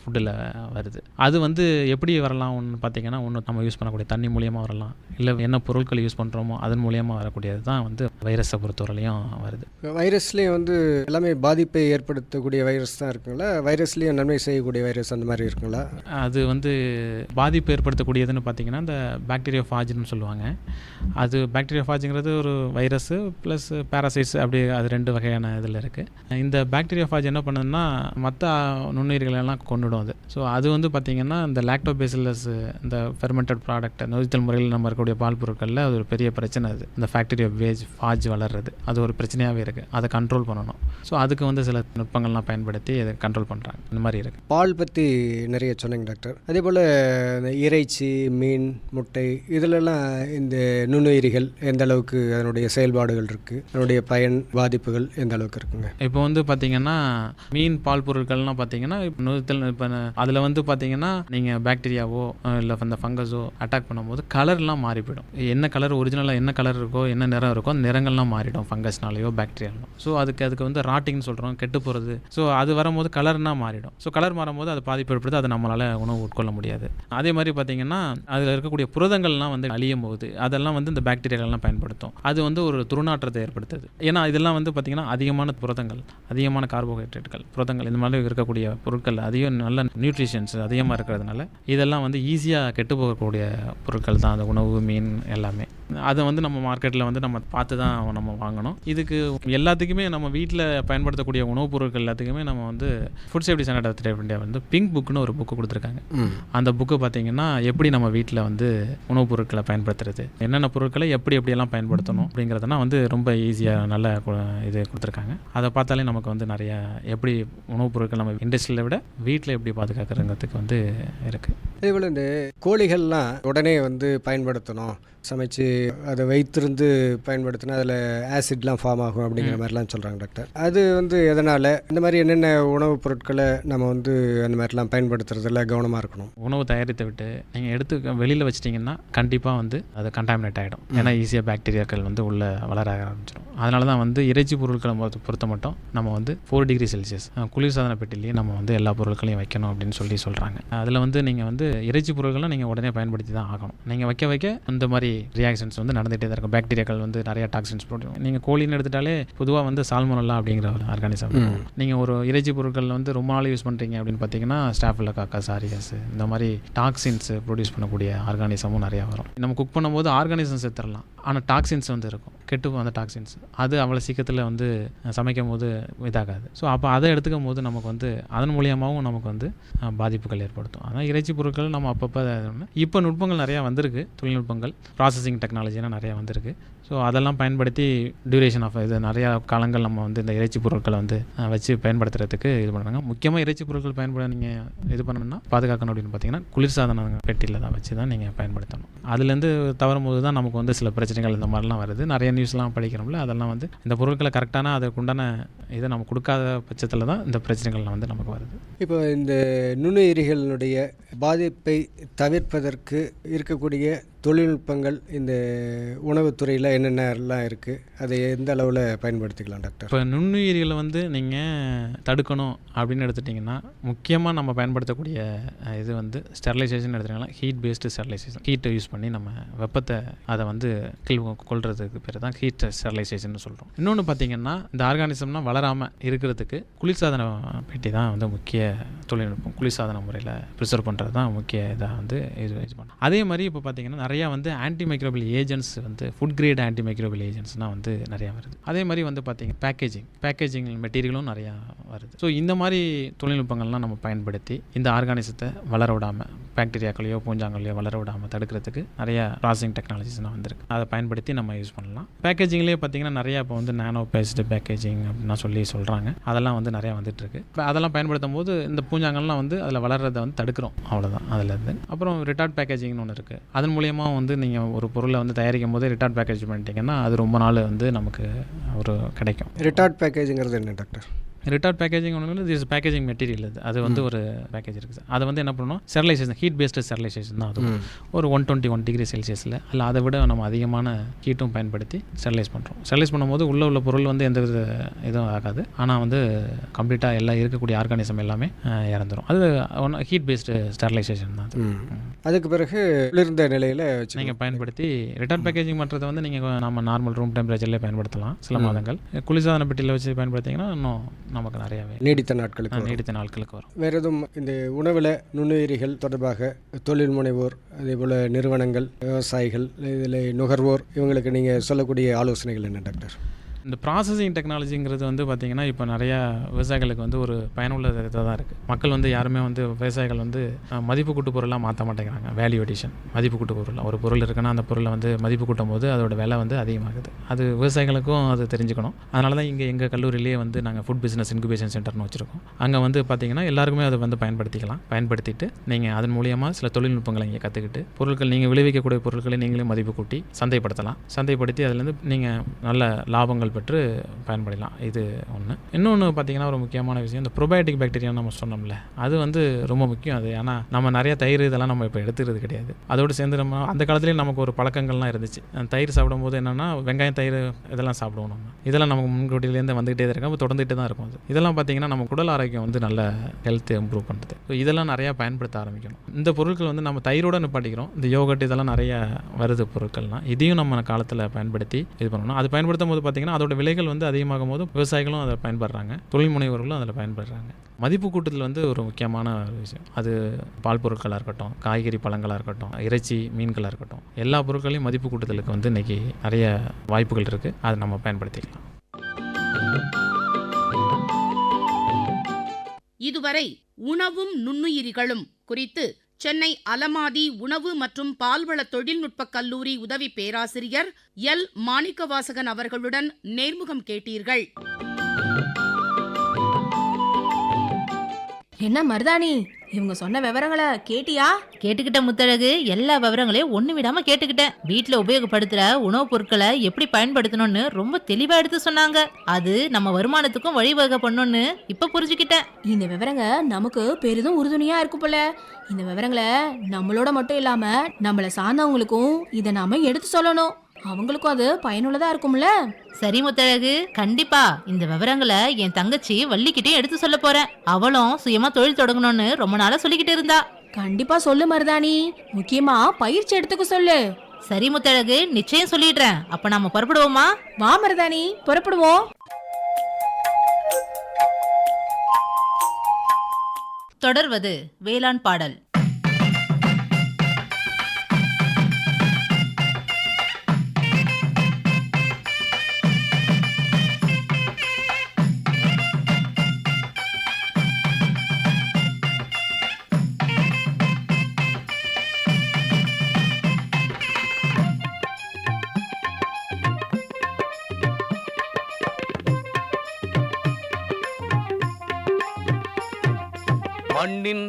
ஃபுட்டில் வருது. அது வந்து எப்படி வரலாம் ஒன்று பார்த்தீங்கன்னா ஒன்று நம்ம யூஸ் பண்ணக்கூடிய தண்ணி மூலியமாக வரலாம். இல்லை என்ன பொருட்கள் யூஸ் பண்ணுறோமோ அதன் மூலியமாக வரக்கூடியது தான் வந்து வைரஸை பொறுத்தவரையிலையும் வருது. வைரஸ்லேயும் வந்து எல்லாமே பாதிப்பை ஏற்படுத்தக்கூடிய வைரஸ் தான் இருக்குங்களா? வைரஸ்லேயும் நன்மை செய்யக்கூடிய வைரஸ் அந்த மாதிரி இருக்குங்களா? அது வந்து பாதிப்பு ஏற்படுத்தக்கூடியதுன்னு பார்த்தீங்கன்னா இந்த பாக்டீரியா ஃபாஜ்னு சொல்லுவாங்க. அது பாக்டீரியா ஃபாஜுங்கிறது ஒரு வைரஸ் ப்ளஸ் பேராசைட்ஸ் அப்படி அது ரெண்டு வகையான இதில் இருக்குது இந்த பாக்டீரியா ஃபாஜ் என்ன பண்ணுதுன்னா மற்ற நுண்ணுயிர்களெல்லாம் கொண்டுடும் அது. ஸோ அது வந்து பார்த்திங்கன்னா இந்த லாக்டோபேசிலஸ் இந்த ஃபெர்மெண்டட் ப்ராடக்ட் நொதித்தல் முறையில் நம்ம இருக்கக்கூடிய பால் பொருட்களில் அது ஒரு பெரிய பிரச்சனை அது. இந்த பாக்டீரியா வேஜ் ஃபாஜ் வளர்றது. அது ஒரு பிரச்சனையாகவே இருக்குது அதை கண்ட்ரோல் பண்ணணும். ஸோ அதுக்கு வந்து சில நுட்பங்கள்லாம் பயன்படுத்தி அதை கண்ட்ரோல் பண்ணுறாங்க இந்த மாதிரி இருக்குது பால் பற்றி நிறைய சொன்னீங்க டாக்டர். அதே போல் இந்த இறைச்சி மீன் முட்டை இதிலெல்லாம் இந்த நுண்ணுயிரிகள் எந்த அளவுக்கு அதனுடைய செயல்பாடுகள் இருக்குது அதனுடைய பயன் பாதிப்புகள் எந்த அளவுக்கு இருக்குங்க. இப்போ வந்து பார்த்தீங்கன்னா மீன் பால் பொருட்கள்லாம் பார்த்தீங்கன்னா இப்போ நொதித்தல் இப்போ அதில் வந்து பார்த்தீங்கன்னா நீங்கள் பாக்டீரியாவோ இல்லை அந்த ஃபங்கஸோ அட்டாக் பண்ணும்போது கலர்லாம் மாறி போயிடும். என்ன கலர் ஒரிஜினலாக என்ன கலர் இருக்கோ என்ன நிறம் இருக்கோ அந்த நிறங்கள்லாம் மாறிடும் ஃபங்கஸ்னாலேயோ பாக்டீரியாலோ ஸோ அதுக்கு அதுக்கு வந்து ராட்டிங்னு சொல்கிறோம் கெட்டு போகிறது ஸோ அது வரும்போது கலர்னா மாறிடும். ஸோ கலர் மாறும்போது அது பாதிப்பு ஏற்படுது அதை நம்மளால் உணவு உட்கொள்ள முடியாது. அதே மாதிரி பார்த்தீங்கன்னா அதில் இருக்கக்கூடிய புரதங்கள்லாம் வந்து அழியும் போது அதெல்லாம் வந்து இந்த பாக்டீரியாக்கள்லாம் பயன்படுத்தும். அது வந்து ஒரு துர்நாற்றத்தை ஏற்படுத்துது. ஏன்னா இதெல்லாம் வந்து பார்த்தீங்கன்னா அதிகமாக அதிகமான புரதங்கள் அதிகமான கார்போஹைட்ரேட்டுகள் புரதங்கள் இந்த மாதிரி இருக்கக்கூடிய பொருட்கள் அதிகம் நல்ல நியூட்ரிஷன்ஸ் அதிகமாக இருக்கிறதுனால இதெல்லாம் வந்து ஈஸியாக கெட்டு போகக்கூடிய பொருட்கள் தான். அந்த உணவு மீன் எல்லாமே. அதை வந்து நம்ம மார்க்கெட்டில் வந்து நம்ம பார்த்து தான் நம்ம வாங்கணும். இதுக்கு எல்லாத்துக்குமே நம்ம வீட்டில் பயன்படுத்தக்கூடிய உணவுப் பொருட்கள் எல்லாத்துக்குமே நம்ம வந்து food safety standard of India வந்து பிங்க் புக்னு ஒரு புக்கு கொடுத்துருக்காங்க. அந்த புக்கு பார்த்தீங்கன்னா எப்படி நம்ம வீட்டில் வந்து உணவுப் பொருட்களை பயன்படுத்துறது என்னென்ன பொருட்களை எப்படி எப்படியெல்லாம் பயன்படுத்தணும் அப்படிங்கிறதெல்லாம் வந்து ரொம்ப ஈஸியாக நல்ல இது கொடுத்துருக்காங்க. அதை பார்த்தாலே நமக்கு வந்து நிறைய எப்படி உணவுப் பொருட்கள் நம்ம இண்டஸ்ட்ரியில் விட வீட்டில் எப்படி பாதுகாக்கிறதுங்கிறதுக்கு வந்து இருக்குது அதே போல் இந்த கோழிகள்லாம் உடனே வந்து பயன்படுத்தணும். சமைச்சு அதை வைத்திருந்து பயன்படுத்தினா அதில் ஆசிட்லாம் ஃபார்ம் ஆகும் அப்படிங்கிற மாதிரிலாம் சொல்கிறாங்க டாக்டர். அது வந்து எதனால்? இந்த மாதிரி என்னென்ன உணவுப் பொருட்களை நம்ம வந்து அந்த மாதிரிலாம் பயன்படுத்துறதுல கவனமாக இருக்கணும்? உணவு தயாரித்து விட்டு நீங்கள் எடுத்து வெளியில் வச்சிட்டிங்கன்னா கண்டிப்பாக வந்து அது கண்டாமினேட் ஆகிடும் ஏன்னா ஈஸியாக பாக்டீரியாக்கள் வந்து உள்ளே வளர ஆரம்பிச்சிடும். அதனால தான் வந்து இறைச்சி பொருட்களை பொறுத்த- பொறுத்த மட்டும் நம்ம வந்து ஃபோர் டிகிரி செல்சியஸ் குளிர்சாதன பெட்டிலேயே நம்ம வந்து எல்லா பொருட்களையும் வைக்கணும் அப்படின்னு சொல்லி சொல்கிறாங்க அதில் வந்து நீங்கள் வந்து இறைச்சி பொருட்களை நீங்கள் உடனே பயன்படுத்தி தான் ஆகணும். நீங்கள் வைக்க வைக்க இந்த மாதிரி ரியாக்ஷன்ஸ் வந்து நடந்துகிட்டே தான் இருக்கும். பாக்டீரியாக்கள் வந்து நிறைய டாக்ஸின்ஸ் போடும் நீங்கள் கோழின்னு எடுத்துட்டாலே பொதுவாக வந்து சால்மோனல்லா அப்படிங்கிற ஒரு ஆர்கானிசம் நீங்கள் ஒரு இறைச்சி பொருட்கள் வந்து ரொம்ப நாள் யூஸ் பண்ணுறீங்க அப்படின்னு பார்த்தீங்கன்னா ஸ்டாஃபில் காக்கா சாரியஸ் இந்த மாதிரி டாக்ஸின்ஸ் ப்ரொடியூஸ் பண்ணக்கூடிய ஆர்கானிசமும் நிறையா வரும். நம்ம குக் பண்ணும்போது ஆர்கானிசம் செத்துடலாம் ஆனால் டாக்ஸின்ஸ் வந்து இருக்கும். கெட்டு அந்த டாக்ஸின்ஸ் அது அவ்வளோ சீக்கிரத்தில் வந்து சமைக்கும் போது இதாகாது. ஸோ அப்போ அதை எடுத்துக்கும் போது நமக்கு வந்து அதன் மூலியமாகவும் நமக்கு வந்து பாதிப்புகள் ஏற்படுத்தும். ஆனால் இறைச்சி பொருட்கள் நம்ம அப்பப்போ இப்போ நுட்பங்கள் நிறையா வந்திருக்கு. தொழில்நுட்பங்கள் ப்ராசஸிங் டெக்னாலஜிலாம் நிறையா வந்திருக்கு. ஸோ அதெல்லாம் பயன்படுத்தி டியூரேஷன் ஆஃப் இது நிறையா காலங்கள் நம்ம வந்து இந்த இறைச்சி பொருட்களை வந்து வச்சு பயன்படுத்துறதுக்கு இது பண்ணுறாங்க. முக்கியமாக இறைச்சி பொருட்கள் பயன்பட நீங்கள் இது பண்ணணும்னா பாதுகாக்கணும் அப்படின்னு பார்த்தீங்கன்னா குளிர்சாதன பெட்டியில் தான் வச்சு தான் நீங்கள் பயன்படுத்தணும். அதுலேருந்து தவறும் போது தான் நமக்கு வந்து சில பிரச்சனைகள் இந்த மாதிரிலாம் வருது. நிறைய நியூஸ்லாம் படிக்கிறோம்ல அதெல்லாம் வந்து இந்த பொருட்களை கரெக்டான அதுக்குண்டான இதை நம்ம கொடுக்காத பட்சத்தில் தான் இந்த பிரச்சனைகள்லாம் வந்து நமக்கு வருது. இப்போ இந்த நுண்ணுயிரிகளுடைய பாதிப்பை தவிர்ப்பதற்கு இருக்கக்கூடிய தொழில்நுட்பங்கள் இந்த உணவுத்துறையில் என்னென்னலாம் இருக்குது அதை எந்த அளவில் பயன்படுத்திக்கலாம் டாக்டர்? இப்போ நுண்ணுயிரிகளை வந்து நீங்கள் தடுக்கணும் அப்படின்னு எடுத்துட்டிங்கன்னா முக்கியமாக நம்ம பயன்படுத்தக்கூடிய இது வந்து ஸ்டெர்லைசேஷன் எடுத்துட்டிங்கன்னா ஹீட் பேஸ்டு ஸ்டெர்லைசேஷன் ஹீட்டை யூஸ் பண்ணி நம்ம வெப்பத்தை அதை வந்து கீழ் கொள்றதுக்கு பேர் தான் ஹீட் ஸ்டெர்லைசேஷன் சொல்கிறோம் இன்னொன்று பார்த்தீங்கன்னா இந்த ஆர்கானிசம்னா வளராமல் இருக்கிறதுக்கு குளிர்சாதன பெட்டி தான் வந்து முக்கிய தொழில்நுட்பம். குளிர்சாதன முறையில் ப்ரிசர்வ் பண்ணுறது தான் முக்கிய இதாக வந்து இது இது பண்ணும் அதே மாதிரி இப்போ பார்த்தீங்கன்னா நிறையா வந்து ஆன்டி மைக்ரோபியல் ஏஜென்ட்ஸ் வந்து ஃபுட் கிரேட் ஆன்டி மைக்ரோபியல் ஏஜென்ட்ஸ்னால் வந்து நிறையா வருது. அதே மாதிரி வந்து பார்த்திங்கன்னா பேக்கேஜிங் பேக்கேஜிங் மெட்டீரியலும் நிறையா வருது. ஸோ இந்த மாதிரி தொழில்நுட்பங்கள்லாம் நம்ம பயன்படுத்தி இந்த ஆர்கானிசத்தை வளர விடாமல் பாக்டீரியாக்களையோ பூஞ்சாங்களையோ வளர விடாமல் தடுக்கிறதுக்கு நிறையா ப்ராசஸிங் டெக்னாலஜிஸ்லாம் வந்திருக்கு. அதை பயன்படுத்தி நம்ம யூஸ் பண்ணலாம். பேக்கேஜிங்லேயே பார்த்தீங்கன்னா நிறையா இப்போ வந்து நானோ பேஸ்டு பேக்கேஜிங் அப்படின்னா சொல்லி சொல்கிறாங்க அதெல்லாம் வந்து நிறையா வந்துட்டுருக்கு. இப்போ அதெல்லாம் பயன்படுத்தும் போது இந்த பூஞ்சாங்கல்லாம் வந்து அதில் வளர்றதை வந்து தடுக்கிறோம். அவ்வளோதான் அதில் இருந்து. அப்புறம் ரிட்டார்ட் பேக்கேஜிங்னு ஒன்று இருக்குது அதன் மூலியமா வந்து நீங்கள் ஒரு பொருளை வந்து தயாரிக்கும் போது ரிட்டார்ட் பேக்கேஜ் பண்ணிட்டீங்கன்னா அது ரொம்ப நாள் வந்து நமக்கு ஒரு கிடைக்கும். ரிட்டார்ட் பேக்கேஜுங்கிறது என்ன டாக்டர் ரிட்டார்ட் பேக்கேஜிங் ஒன்று இது பேக்கேஜிங் மெட்டீரியல் இது. அது வந்து ஒரு பேக்கேஜ் இருக்குது சார் அதை வந்து என்ன பண்ணணும்? ஸ்டெர்லைசேஷன் ஹீட் பேஸ்டு ஸ்டெர்லைசேஷன் தான் அது ஒரு ஒன் டுவெண்ட்டி ஒன் டிகிரி செல்சியஸில் இல்லை அதை விட நம்ம அதிகமான ஹீட்டும் பயன்படுத்தி ஸ்டெர்லைஸ் பண்ணுறோம் ஸ்டெர்லைஸ் பண்ணும்போது உள்ளே உள்ள பொருள் வந்து எந்த வித இதுவும் ஆகாது. ஆனால் வந்து கம்ப்ளீட்டாக எல்லாம் இருக்கக்கூடிய ஆர்கானிசம் எல்லாமே அஹ், இறந்துரும். அது ஒன்று ஹீட் பேஸ்டு ஸ்டெர்லைசேஷன் தான் அது. அதுக்கு பிறகு குளிர்ந்த நிலையில் வச்சு நீங்கள் பயன்படுத்தி ரிட்டர்ன் பேக்கேஜிங் பண்ணுறதை வந்து நீங்கள் நம்ம நார்மல் ரூம் டெம்பரேச்சர்லேயே பயன்படுத்தலாம். சில மாதங்கள். குளிர்சாதன பெட்டியில் வச்சு பயன்படுத்திங்கன்னா இன்னும் நமக்கு நிறையாவே நீடித்த நாட்களுக்கு. நீடித்த நாட்களுக்கு வரும். வேறு எதுவும் இந்த உணவில் நுண்ணுயிரிகள் தொடர்பாக தொழில் முனைவோர் அதே போல் நிறுவனங்கள் விவசாயிகள் இதில் நுகர்வோர் இவங்களுக்கு நீங்கள் சொல்லக்கூடிய ஆலோசனைகள் என்ன டாக்டர்? இந்த ப்ராசஸிங் டெக்னாலஜிங்கிறது வந்து பார்த்திங்கன்னா இப்போ நிறையா விவசாயிகளுக்கு வந்து ஒரு பயனுள்ள இதாக தான் இருக்குது மக்கள் வந்து யாருமே வந்து விவசாயிகள் வந்து மதிப்பு கூட்டு பொருளாக மாற்ற மாட்டேங்கிறாங்க. வேல்யூ எடிஷன் மதிப்பு கூட்டு பொருள். ஒரு பொருள் இருக்குன்னா அந்த பொருளை வந்து மதிப்பு கூட்டும் போது அதோட விலை வந்து அதிகமாகுது. அது விவசாயிகளுக்கும் அது தெரிஞ்சுக்கணும். அதனால தான் இங்கே எங்கள் கல்லூரியிலேயே வந்து நாங்கள் ஃபுட் பிஸ்னஸ் இன்குபேஷன் சென்டர்னு வச்சுருக்கோம். அங்கே வந்து பார்த்திங்கன்னா எல்லாருக்குமே அதை வந்து பயன்படுத்திக்கலாம். பயன்படுத்திட்டு நீங்கள் அதன் மூலியமாக சில தொழில்நுட்பங்களை இங்கே கற்றுக்கிட்டு பொருட்கள் நீங்கள் விளைவிக்கக்கூடிய பொருட்களை நீங்களே மதிப்பு கூட்டி சந்தைப்படுத்தலாம். சந்தைப்படுத்தி அதுலேருந்து நீங்கள் நல்ல லாபங்கள் பெற்று பயன்படலாம். இது ஒன்று இன்னொன்று பார்த்தீங்கன்னா ஒரு முக்கியமான விஷயம் இந்த ப்ரொபயோட்டிக் பாக்டீரியா நம்ம சொன்னோம்ல அது வந்து ரொம்ப முக்கியம் அது. ஏன்னா நம்ம நிறைய தயிர் இதெல்லாம் நம்ம இப்போ எடுத்துக்கிறது கிடையாது. அதோடு சேர்ந்து நம்ம அந்த காலத்துலேயே நமக்கு ஒரு பழக்கங்கள்லாம் இருந்துச்சு. அந்த தயிர் சாப்பிடும்போது என்னென்னா வெங்காயம் தயிர் இதெல்லாம் சாப்பிடுவோம் நம்ம. இதெல்லாம் நமக்கு முன்கூட்டிலேருந்து வந்துகிட்டே தான் இருக்கும். தொடர்ந்துகிட்டே தான் இருக்கும் அது. இதெல்லாம் பார்த்தீங்கன்னா நம்ம குடல் ஆரோக்கியம் வந்து நல்ல ஹெல்த் இம்ப்ரூவ் பண்ணுறது ஸோ இதெல்லாம் நிறையா பயன்படுத்த ஆரம்பிக்கணும். இந்த பொருட்கள் வந்து நம்ம தயிரோட நிப்பாட்டிக்கிறோம். இந்த யோகட் இதெல்லாம் நிறைய வருது பொருட்கள்லாம். இதையும் நம்ம காலத்தில் பயன்படுத்தி இது பண்ணணும். அது பயன்படுத்தும் போது பார்த்தீங்கன்னா அதோட விலைகள் வந்து அதிகமாகும் போது விவசாயிகளும் அதை பயன்படுறாங்க தொழில் முனைவர்களும் அதில் பயன்படுறாங்க. மதிப்பு கூட்டத்தில் வந்து ஒரு முக்கியமான ஒரு விஷயம். அது பால் பொருட்களாக இருக்கட்டும் காய்கறி பழங்களாக இருக்கட்டும் இறைச்சி மீன்களாக இருக்கட்டும் எல்லா பொருட்களையும் மதிப்பு கூட்டத்துக்கு வந்து இன்றைக்கி நிறைய வாய்ப்புகள் இருக்குது அதை நம்ம பயன்படுத்திக்கலாம். இதுவரை உணவும் நுண்ணுயிரிகளும் குறித்து சென்னை அலமாதி உணவு மற்றும் பால்வள தொழில்நுட்ப கல்லூரி உதவி பேராசிரியர் எல். மாணிக்கவாசகன் அவர்களுடன் நேர்முகம் கேட்டீர்கள். என்ன மருதாணி? இவங்க சொன்ன விவரங்களை கேட்டியா? கேட்டுக்கிட்ட முத்தழகு எல்லா விவரங்களையும் ஒண்ணு விடாம கேட்டுக்கிட்டேன். வீட்ல உபயோகப்படுத்துற உணவுப் பொருட்களை எப்படி பயன்படுத்தணும்னு ரொம்ப தெளிவா எடுத்து சொன்னாங்க. அது நம்ம வருமானத்துக்கும் வழிவகை பண்ணும்னு இப்ப புரிஞ்சுக்கிட்டேன். இந்த விவரங்க நமக்கு பெரிதும் உறுதுணையா இருக்கும் போல. இந்த விவரங்களை நம்மளோட மட்டும் இல்லாம நம்மள சார்ந்தவங்களுக்கும் இதை நாம எடுத்து சொல்லணும். அவங்களுக்கும் அது பயனுள்ளதா இருக்கும்ல? சரி முத்தழகு கண்டிப்பா. இந்த விவரங்களை என் தங்கச்சி வள்ளிக்கிட்டே எடுத்து சொல்ல போறேன். அவளும் சுயமா தொழில் தொடங்கணும்னு ரொம்ப நாளா சொல்லிக்கிட்டு இருந்தா. கண்டிப்பா சொல்லு மருதாணி. முக்கியமா பயிற்சி எடுத்துக்க சொல்லு. சரி முத்தழகு நிச்சயம் சொல்லிடுறேன். அப்ப நாம புறப்படுவோமா? வா மருதாணி. புறப்படுவோம். தொடர்வது வேளாண் பாடல்.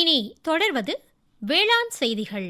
இனி தொடர்வது வேளாண் செய்திகள்.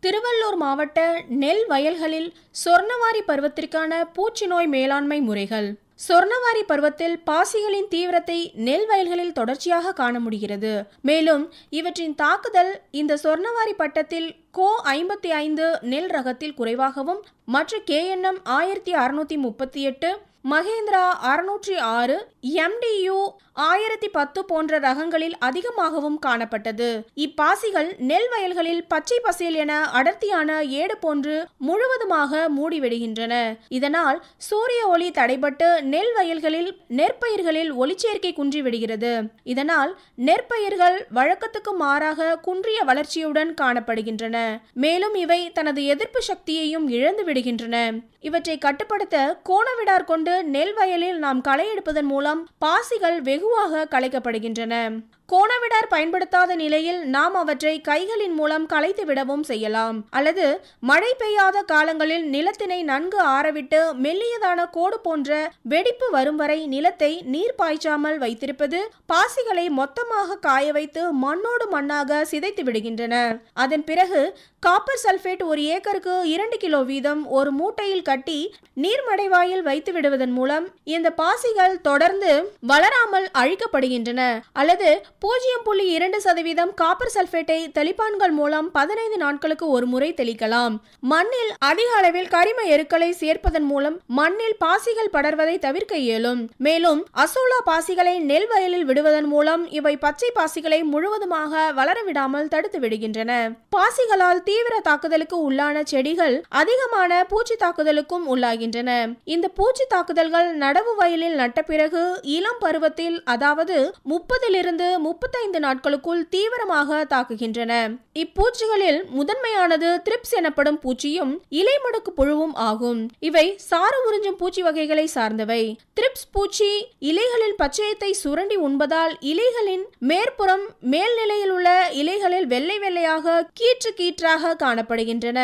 திருவள்ளூர் மாவட்ட நெல் வயல்களில் சொர்ணவாரி பருவத்திற்கான பூச்சி நோய் மேலாண்மை முறைகள். சொர்ணவாரி பருவத்தில் பாசிகளின் தீவிரத்தை நெல் வயல்களில் தொடர்ச்சியாக காண முடிகிறது. மேலும் இவற்றின் தாக்குதல் இந்த சொர்ணவாரி பட்டத்தில் கோ ஐம்பத்தி ஐந்து நெல் ரகத்தில் குறைவாகவும் மற்ற கேஎன்எம் ஆயிரத்தி அறுநூத்தி முப்பத்தி எட்டு மகேந்திரா அறுநூற்றி ஆறு எம்டியு ஆயிரத்தி பத்து போன்ற ரகங்களில் அதிகமாகவும் காணப்பட்டது. இப்பாசிகள் நெல் வயல்களில் பச்சை பசேல் என அடர்த்தியான ஏடு போன்று முழுவதுமாக மூடிவிடுகின்றன. இதனால் சூரிய ஒளி தடைபட்டு நெல் வயல்களில் நெற்பயிர்களில் ஒளிச்சேர்க்கை குன்றிவிடுகிறது. இதனால் நெற்பயிர்கள் வழக்கத்துக்கு மாறாக குன்றிய வளர்ச்சியுடன் காணப்படுகின்றன. மேலும் இவை தனது எதிர்ப்பு சக்தியையும் இழந்து விடுகின்றன இவற்றை கட்டுப்படுத்த கோணவிடார் கொண்டு நெல் வயலில் நாம் களை எடுப்பதன் மூலம் பாசிகள் வெகுவாக களைக்கப்படுகின்றன. கோணவிடார் பயன்படுத்தாத நிலையில் நாம் அவற்றை கைகளின் மூலம் களைத்து விடவும் செய்யலாம். அல்லது மழை பெய்யாத காலங்களில் நிலத்தினை நன்கு ஆறவிட்டு மெல்லியதான கோடு போன்ற வெடிப்பு வரும் வரை நிலத்தை நீர் பாய்ச்சாமல் வைத்திருப்பது பாசிகளை மொத்தமாக காய வைத்து மண்ணோடு மண்ணாக சிதைத்து விடுகின்றன. அதன் பிறகு காப்பர் சல்பேட் ஒரு ஏக்கருக்கு இரண்டு கிலோ வீதம் ஒரு மூட்டையில் கட்டி நீர்மடைவாயில் வைத்து விடுவதன் மூலம் இந்த பாசிகள் தொடர்ந்து வளராமல் அழிக்கப்படுகின்றன. அல்லது பூஜ்ஜியம் புள்ளி இரண்டு சதவீதம் காப்பர் சல்பேட்டை தெளிப்பான்கள் மூலம் பதினைந்து நாட்களுக்கு ஒரு முறை தெளிக்கலாம். மண்ணில் அதிக அளவில் கரிம எருக்களை சேர்ப்பதன் மூலம் மண்ணில் பாசிகள் படர்வதை தவிர்க்க இயலும். மேலும் அசோலா பாசிகளை நெல் வயலில் விடுவதன் மூலம் இவை பச்சை பாசிகளை முழுவதுமாக வளரவிடாமல் தடுத்து விடுகின்றன. பாசிகளால் தீவிர தாக்குதலுக்கு உள்ளான செடிகள் அதிகமான பூச்சி தாக்குதலுக்கும் உள்ளாகின்றன. இந்த பூச்சி தாக்குதல்கள் நடவு வயலில் நட்ட பிறகு இளம் பருவத்தில் அதாவது முப்பதிலிருந்து முப்பத்தைந்து நாட்களுக்குள் தீவிரமாக தாக்குகின்றன. இப்பூச்சிகளில் முதன்மையானது திரிப்ஸ் எனப்படும் பூச்சியும் இலைமடுக்கு புழுவும் ஆகும். இவை சாறு உறிஞ்சும் பூச்சி வகைகளை சார்ந்தவை. திரிப்ஸ் பூச்சி இலைகளில் பச்சையத்தை சுரண்டி உண்பதால் இலைகளின் மேற்புறம் மேல்நிலையில் உள்ள இலைகளில் வெள்ளை வெள்ளையாக கீற்று கீற்றாக காணப்படுகின்றன.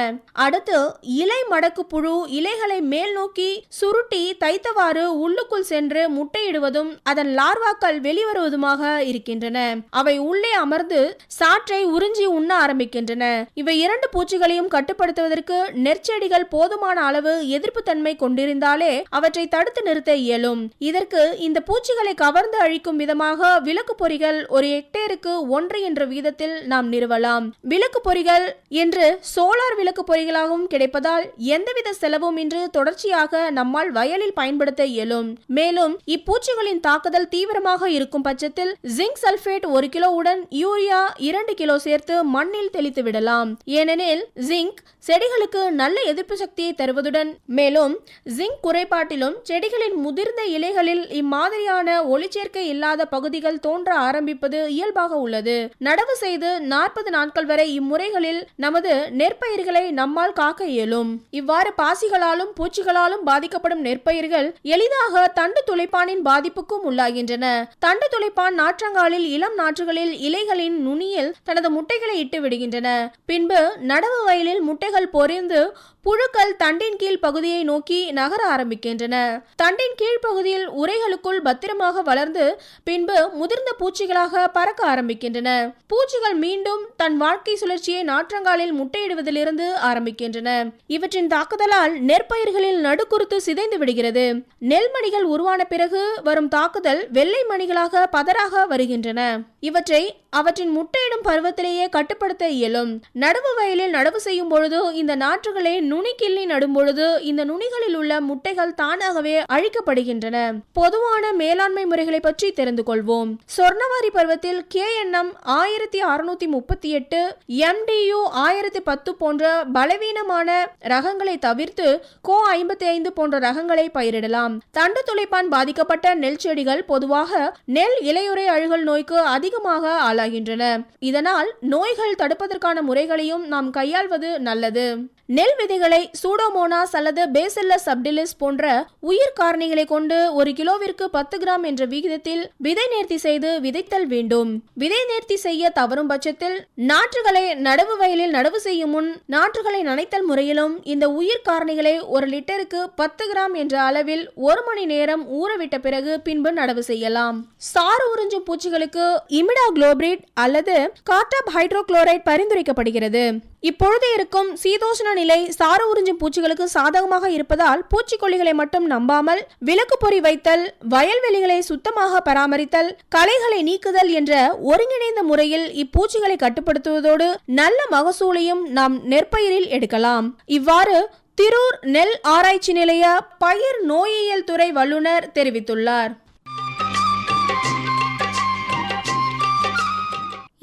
அடுத்து இலை மடக்கு புழு இலைகளை மேல் நோக்கி சுருட்டி தைத்தவாறு உள்ளுக்குள் சென்று முட்டையிடுவதும் அதன் லார்வாக்கள் வெளிவருவதுமாக இருக்கின்றன. அவை உள்ளே அமர்ந்து சாற்றை உறிஞ்சி உண்ண ஆரம்பிக்கின்றன. இவை இரண்டு பூச்சிகளையும் கட்டுப்படுத்துவதற்கு நெற்செடிகள் போதுமான அளவு எதிர்ப்பு தன்மை கொண்டிருந்தாலே அவற்றை தடுத்து நிறுத்த இயலும். இதற்கு இந்த பூச்சிகளை கவர்ந்து அழிக்கும் விதமாக விளக்கு பொறிகள் ஒரு ஹெக்டேருக்கு ஒன்று என்ற வீதத்தில் நாம் நிறுவலாம். விளக்கு பொறிகள் என்று சோலார் விளக்கு பொறிகளாகவும் கிடைப்பதால் எந்தவித செலவும் இன்று தொடர்ச்சியாக நம்மால் வயலில் பயன்படுத்த இயலும். மேலும் இப்பூச்சிகளின் தாக்குதல் தீவிரமாக இருக்கும் பட்சத்தில் ஜிங்க் சல்பேட் ஒரு கிலோவுடன் யூரியா இரண்டு கிலோ சேர்த்து மண்ணில் தெளித்து விடலாம். ஏனெனில் ஜிங்க் செடிகளுக்கு நல்ல எதிர்ப்பு சக்தியை தருவதுடன் மேலும் ஜிங்க் குறைபாட்டிலும் செடிகளின் முதிர்ந்த இலைகளில் இம்மாதிரியான ஒளிச்சேர்க்கை இல்லாத பகுதிகள் தோன்ற ஆரம்பிப்பது இயல்பாக உள்ளது. நடவு செய்து நாற்பது நாட்கள் வரை இம்முறைகளில் நமது நெற்பயிர்களை நம்மால் காக்க இயலும். இவ்வாறு பாசிகளாலும் பூச்சிகளாலும் பாதிக்கப்படும் நெற்பயிர்கள் எளிதாக தண்டு துளைப்பானின் பாதிப்புக்கும் உள்ளாகின்றன. தண்டு துளைப்பான் நாற்றங்காலில் இளம் நாற்றுகளில் இலைகளின் நுனியில் தனது முட்டைகளை இட்டு விடுகின்றன. பின்பு நடவு வயலில் முட்டை பொரிந்து புழுக்கள் தண்டின் கீழ் பகுதியை நோக்கி நகர ஆரம்பிக்கின்றன. தண்டின் கீழ் பகுதியில் உரைகளுக்குள் பத்திரமாக வளர்ந்து பின்பு முதிர்ந்த பூச்சிகளாக பறக்க ஆரம்பிக்கின்றன. பூச்சிகள் மீண்டும் தன் வாழ்க்கை சுழற்சியை நாற்றங்காலில் முட்டையிடுவதிலிருந்து ஆரம்பிக்கின்றன. இவற்றின் தாக்குதலால் நெற்பயிர்களில் நடுக்குறுத்து சிதைந்து விடுகிறது. நெல்மணிகள் உருவான பிறகு வரும் தாக்குதல் வெள்ளை மணிகளாக பதறாக வருகின்றன. இவற்றை அவற்றின் முட்டையிடும் பருவத்திலேயே கட்டுப்படுத்த இயலும். நடவு வயலில் நடவு செய்யும் பொழுது இந்த நாற்றுகளை நுனிக்கிள்ளி நடும்பொழுது இந்த நுனிகளில் உள்ள முட்டைகள் தானாகவே அழிக்கப்படுகின்றன. பொதுவான மேலாண்மை முறைகளை பற்றி தெரிந்து கொள்வோம். சொர்ணவாரி பருவத்தில் கே எண்ணம் ஆயிரத்தி அறுநூத்தி முப்பத்தி எட்டு எம்டியு ஆயிரத்தி பத்து போன்ற பலவீனமான ரகங்களை தவிர்த்து கோ ஐம்பத்தி ஐந்து போன்ற ரகங்களை பயிரிடலாம். தண்டு துளைப்பான் பாதிக்கப்பட்ட நெல் செடிகள் பொதுவாக நெல் இலையுறை அழுகல் நோய்க்கு அதிகமாக ஆளாகின்றன. இதனால் நோய்கள் தடுப்பதற்கான முறைகளையும் நாம் கையாள்வது நல்லது. நெல் விதைகளை சூடோமோனாஸ் அல்லது பேசில்லஸ் சப்டிலிஸ் போன்ற உயிர் காரணிகளை கொண்டு ஒரு கிலோவிற்கு பத்து கிராம் என்ற விகிதத்தில் விதை நேர்த்தி செய்து விதைத்தல் வேண்டும். விதை நேர்த்தி செய்ய தவறும் பட்சத்தில் நாற்றுகளை நடவு வயலில் நடவு செய்யும் முன் நாற்றுகளை நனைத்தல் முறையிலும் இந்த உயிர் காரணிகளை ஒரு லிட்டருக்கு பத்து கிராம் என்ற அளவில் ஒரு மணி நேரம் ஊறவிட்ட பிறகு பின்பு நடவு செய்யலாம். சாறு உறிஞ்சும் பூச்சிகளுக்கு இமிடா குளோபிரிட் அல்லது கார்டாப் ஹைட்ரோகுளோரைட் பரிந்துரைக்கப்படுகிறது. இப்பொழுது இருக்கும் சீதோஷ்ண நிலை சாறு உறிஞ்சும் பூச்சிகளுக்கு சாதகமாக இருப்பதால் பூச்சிக்கொல்லிகளை மட்டும் நம்பாமல் விளக்கு பொறி வைத்தல் வயல்வெளிகளை சுத்தமாக பராமரித்தல் களைகளை நீக்குதல் என்ற ஒருங்கிணைந்த முறையில் இப்பூச்சிகளை கட்டுப்படுத்துவதோடு நல்ல மகசூலையும் நாம் நெற்பயிரில் எடுக்கலாம். இவ்வாறு திரூர் நெல் ஆராய்ச்சி நிலைய பயிர் நோயியல் துறை வல்லுநர் தெரிவித்துள்ளார்.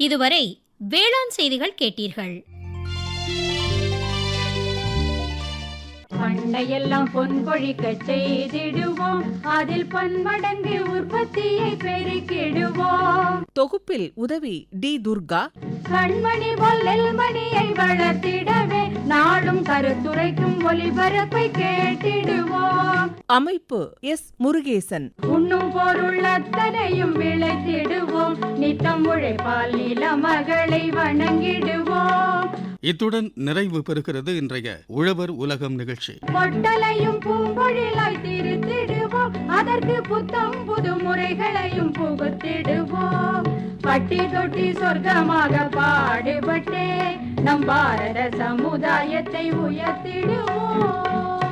இதுவரை வேளாண் செய்திகள் கேட்டீர்கள். பண்டையெல்லாம் பொன் கொழிக்க செய்திடுவோம். அதில் பன்மடங்கு உற்பத்தியை பெருக்கிடுவோம். தொகுப்பில் உதவி டி துர்கா. கண்மணி மணியை வளர்த்திடவே நாடும் கருத்துரைக்கும் ஒளிபரப்பை கேட்டிடுவோம். அமைப்பு எஸ் முருகேசன். உண்ணும் பொருள் அத்தனையும் விளைத்திடுவோம். நித்தம் உழைப்பால் நில மகளை வணங்கிடுவோம். இத்துடன் நிறைவு பெறுகிறது இன்றைய உழவர் உலகம் நிகழ்ச்சி. பொட்டலையும் பூம்பொழிலாய் திருத்திடுவோம். அதற்கு புத்தம் புது முறைகளையும் புகுத்திடுவோம். பட்டி தொட்டி சொர்க்கமாக பாடுபட்டே நம் பாரத சமுதாயத்தை உயர்த்திடுவோம்.